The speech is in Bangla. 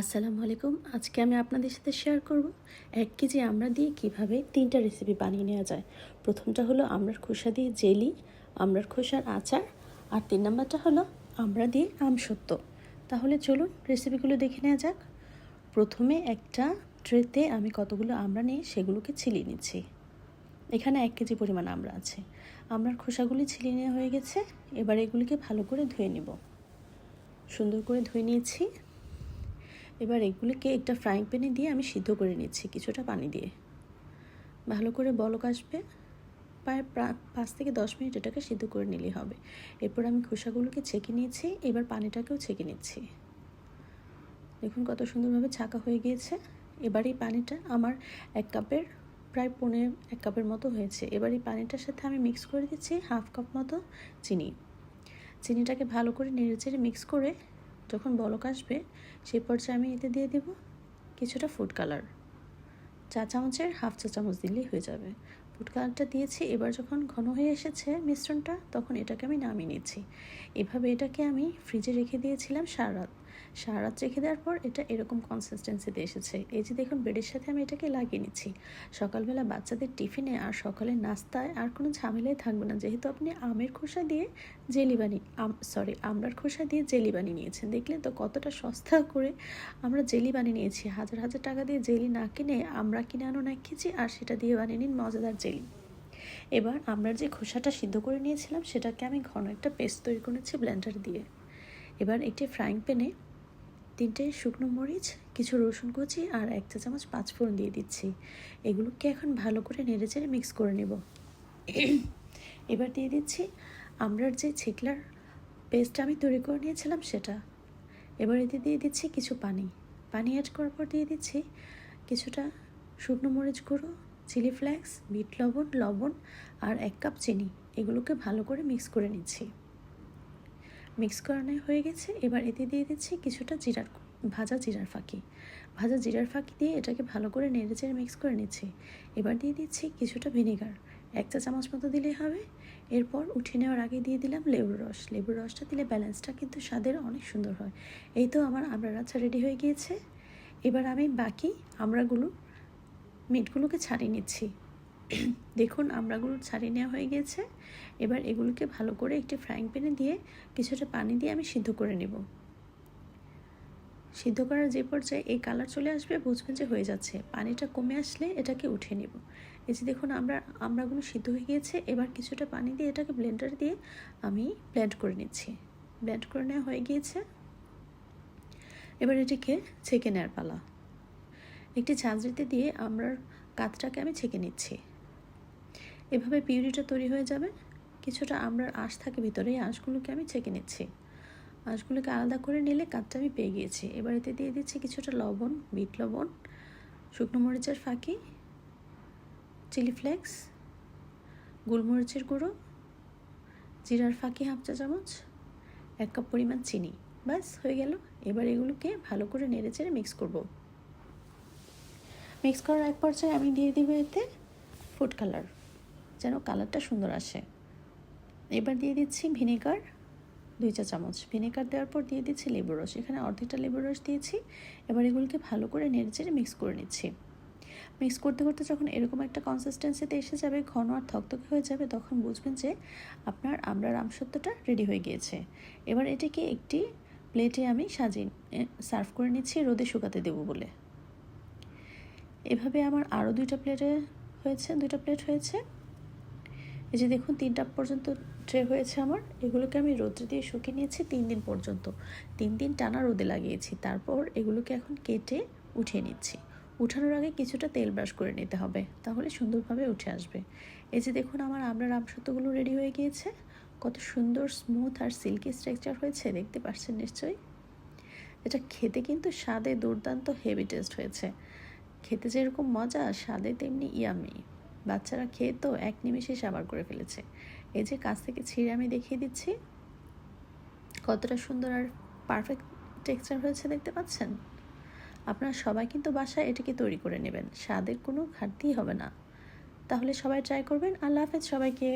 আসসালামু আলাইকুম। আজকে আমি আপনাদের সাথে শেয়ার করব এক কেজি আমরা দিয়ে কীভাবে তিনটা রেসিপি বানিয়ে নেওয়া যায়। প্রথমটা হলো আমড়ার খোসা দিয়ে জেলি আমড়ার খোসার আচার, আর তিন নাম্বারটা হলো আমরা দিয়ে আমসত্ব তাহলে চলুন রেসিপিগুলো দেখে নেওয়া যাক। প্রথমে একটা ট্রেতে আমি কতগুলো আমড়া নিয়ে সেগুলোকে ছিলিয়ে নিচ্ছি। এখানে এক কেজি পরিমাণ আমরা আছে। আমরার খোসাগুলি ছিলিয়ে নেওয়া হয়ে গেছে। এবার এগুলিকে ভালো করে ধুয়ে নেব। সুন্দর করে ধুয়ে নিয়েছি। এবার এগুলিকে একটা ফ্রাইং প্যানে দিয়ে আমি সিদ্ধ করে নিচ্ছি কিছুটা পানি দিয়ে। ভালো করে বলক আসবে। প্রায় পাঁচ থেকে দশ মিনিট এটাকে সিদ্ধ করে নিলেই হবে। এরপর আমি খোসাগুলোকে ছেঁকে নিয়েছি, এবার পানিটাকেও ছেঁকে নিচ্ছি। দেখুন কত সুন্দরভাবে ছাকা হয়ে গিয়েছে। এবার এই পানিটা আমার এক কাপের, প্রায় পনেরো এক কাপের মতো হয়েছে। এবার এই পানিটার সাথে আমি মিক্স করে দিচ্ছি হাফ কাপ মতো চিনি। চিনিটাকে ভালো করে নেড়ে চেড়ে মিক্স করে যখন বলক আসবে, সেই পর্যায়ে আমি এতে দিয়ে দেব কিছুটা ফুড কালার চা চামচের হাফ চা চামচ দিলেই হয়ে যাবে। ফুড কালারটা দিয়েছি, এবার যখন ঘন হয়ে এসেছে মিশ্রণটা, তখন এটাকে আমি নামিয়ে নিচ্ছি। এভাবে এটাকে আমি ফ্রিজে রেখে দিয়েছিলাম সারা রাত। সারা রেখে দেওয়ার পর এটা এরকম কনসিস্টেন্সিতে এসেছে। এই যে দেখুন ব্রেডের সাথে আমি এটাকে লাগিয়ে নিচ্ছি। সকালবেলা বাচ্চাদের টিফিনে আর সকালের নাস্তায় আর কোনো ঝামেলাই থাকবে না। যেহেতু আপনি আমের খোসা দিয়ে জেলি বানিয়ে আম সরি আমরার খোসা দিয়ে জেলি বানিয়ে নিয়েছেন। দেখলেন তো কতটা সস্তা করে আমরা জেলি বানিয়ে নিয়েছি। হাজার হাজার টাকা দিয়ে জেলি না কিনে আমরা কিনে আনো না খেয়েছি আর সেটা দিয়ে বানিয়ে নিন মজাদার জেলি। এবার আমরা যে খোসাটা সিদ্ধ করে নিয়েছিলাম, সেটাকে আমি ঘন একটা পেস্ট তৈরি করেছি ব্লেন্ডার দিয়ে। এবার একটি ফ্রাইং প্যানে তিনটে শুকনো মরিচ, কিছু রসুন কুচি আর এক চা চামচ পাঁচফোড়ন দিয়ে দিচ্ছি। এগুলোকে এখন ভালো করে নেড়ে চেড়ে মিক্স করে নেব। এবার দিয়ে দিচ্ছি আমরার যে ছিকলার পেস্ট আমি তৈরি করে নিয়েছিলাম সেটা। এবার এতে দিয়ে দিচ্ছি কিছু পানি। পানি অ্যাড করার পর দিয়ে দিচ্ছি কিছুটা শুকনো মরিচ গুঁড়ো চিলি ফ্লেক্স বিট লবণ লবণ আর এক কাপ চিনি। এগুলোকে ভালো করে মিক্স করে নিচ্ছি। মিক্স করানো হয়ে গেছে। এবার এতে দিয়ে দিচ্ছি কিছুটা জিরার ভাজা জিরার ফাঁকি। ভাজা জিরার ফাঁকি দিয়ে এটাকে ভালো করে নেড়ে চেড়ে মিক্স করে নিচ্ছি। এবার দিয়ে দিচ্ছি কিছুটা ভিনেগার। এক চা চামচ মতো দিলেই হবে। এরপর উঠিয়ে নেওয়ার আগে দিয়ে দিলাম লেবুর রস। লেবুর রসটা দিলে ব্যালেন্সটা কিন্তু স্বাদের অনেক সুন্দর হয়। এই তো আমার আমড়ার আচার রেডি হয়ে গিয়েছে। এবার আমি বাকি আমড়াগুলো মিটগুলোকে ছাড়িয়ে নিচ্ছি। দেখুন আমড়াগুলো ছাড়িয়ে নেওয়া হয়ে গিয়েছে এবার এগুলোকে ভালো করে একটি ফ্রাইং প্যানে দিয়ে কিছুটা পানি দিয়ে আমি সিদ্ধ করে নেব। সিদ্ধ করার যে পর্যায়ে এই কালার চলে আসবে, বুঝবেন যে হয়ে যাচ্ছে। পানিটা কমে আসলে এটাকে উঠিয়ে নেব। এই যে দেখুন, আমরা আমড়াগুলো সিদ্ধ হয়ে গিয়েছে। এবার কিছুটা পানি দিয়ে এটাকে ব্লেন্ডার দিয়ে আমি ব্লেন্ড করে নিচ্ছি। ব্লেন্ড করে নেওয়া হয়ে গিয়েছে। এবার এটিকে ছেঁকে নেওয়ার পালা। একটি ঝাঁঝরিতে দিয়ে আমরা কাতটাকে আমি ছেঁকে নিচ্ছি। এভাবে পিউরিটা তৈরি হয়ে যাবে। কিছুটা আমরার আঁশ থাকে ভিতরে, এই আঁশগুলোকে আমি ছেঁকে নিচ্ছি। আঁশগুলোকে আলাদা করে নিলে কাঠটা আমি পেয়ে গিয়েছি। এবার এতে দিয়ে দিচ্ছি কিছুটা লবণ, বিট লবণ, শুকনো মরিচের ফাঁকি, চিলি ফ্লেক্স, গোলমরিচের গুঁড়ো, জিরার ফাঁকি হাফ চা চামচ, এক কাপ পরিমাণ চিনি। ব্যাস, হয়ে গেল। এবার এগুলোকে ভালো করে নেড়ে চেড়ে মিক্স করব। মিক্স করার এক পর্যায়ে আমি দিয়ে দিব এতে ফুড কালার। যেন কালারটা সুন্দর আসে। এবার দিয়ে দিচ্ছি ভিনেগার, দুই চা চামচ। ভিনেগার দেওয়ার পর দিয়ে দিচ্ছি লেবুর রস। এখানে অর্ধেকটা লেবুর রস দিয়েছি। এবার এগুলোকে ভালো করে নেড়ে চেড়ে মিক্স করে নিচ্ছি। মিক্স করতে করতে যখন এরকম একটা কনসিস্টেন্সিতে এসে যাবে, ঘন আর থকথকে হয়ে যাবে, তখন বুঝবেন যে আপনার আমড়ার আমসত্বটা রেডি হয়ে গিয়েছে। এবার এটাকে একটি প্লেটে আমি সাজিয়ে সার্ভ করে নিচ্ছি, রোদে শুকাতে দেবো বলে। এভাবে আমার আরও দুইটা প্লেটে হয়েছে, দুইটা প্লেট হয়েছে। এই যে দেখুন, তিনটা পর্যন্ত ট্রে হয়েছে আমার। এগুলোকে আমি রোদ্রে দিয়ে শুকিয়ে নিয়েছি তিন দিন পর্যন্ত। তিন দিন টানা রোদে লাগিয়েছি। তারপর এগুলোকে এখন কেটে উঠিয়ে নিচ্ছি। উঠানোর আগে কিছুটা তেল ব্রাশ করে নিতে হবে, তাহলে সুন্দরভাবে উঠে আসবে। এই যে দেখুন, আমার আমরা রামসত্বগুলো রেডি হয়ে গিয়েছে। কত সুন্দর, স্মুথ আর সিল্কি স্ট্রাকচার হয়েছে, দেখতে পাচ্ছেন নিশ্চয়ই? এটা খেতে কিন্তু স্বাদে দুর্দান্ত হেভি টেস্ট হয়েছে। খেতে যেরকম মজা, স্বাদে তেমনি ইয়ামি। বাচ্চারা খেয়ে তো এক নিমেষে সাবার করে ফেলেছে। এই যে কাছ থেকে ছিঁড়ে আমি দেখিয়ে দিচ্ছি। কতটা সুন্দর আর পারফেক্ট টেক্সচার হয়েছে দেখতে পাচ্ছেন? আপনারা সবাই কিন্তু বাসায় এটাকে তৈরি করে নেবেন। স্বাদের কোনো ঘাটতি হবে না। তাহলে সবাই ট্রাই করবেন। আল্লাহ হাফেজ সবাইকে।